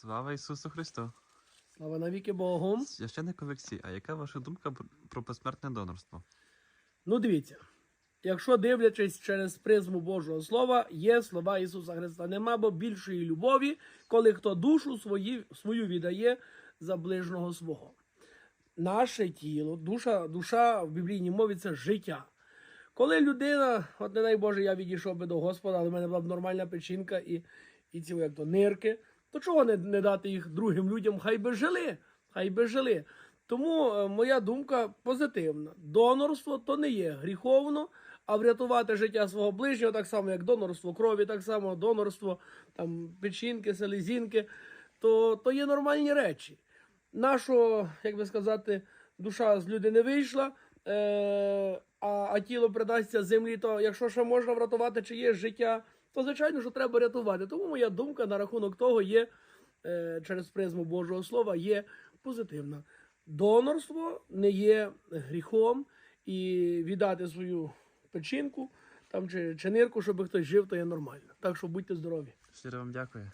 Слава Ісусу Христу! Слава навіки Богу. Священник Олексій, а яка ваша думка про посмертне донорство? Ну, дивіться, якщо дивлячись через призму Божого Слова, є слова Ісуса Христа. Нема бо більшої любові, коли хто душу свої, свою віддає за ближнього свого. Наше тіло, душа, душа в біблійній мові це життя. Коли людина, от не дай Боже, я відійшов би до Господа, але в мене була б нормальна печінка і, і ці як то нирки, то чого не, не дати їх другим людям? Хай би жили, хай би жили. Тому е, моя думка позитивна. Донорство то не є гріховно, а врятувати життя свого ближнього, так само, як донорство крові, так само донорство там, печінки, селезінки, то, то є нормальні речі. Нащо, як би сказати, душа з людини вийшла, е, а, а тіло придасться землі, то якщо ще можна врятувати чиєсь життя, то звичайно, що треба рятувати. Тому моя думка на рахунок того є е, через призму Божого Слова є позитивна. Донорство не є гріхом і віддати свою печінку там чи, чи нирку, щоб хтось жив, то є нормально. Так що будьте здорові. Щиро вам дякую.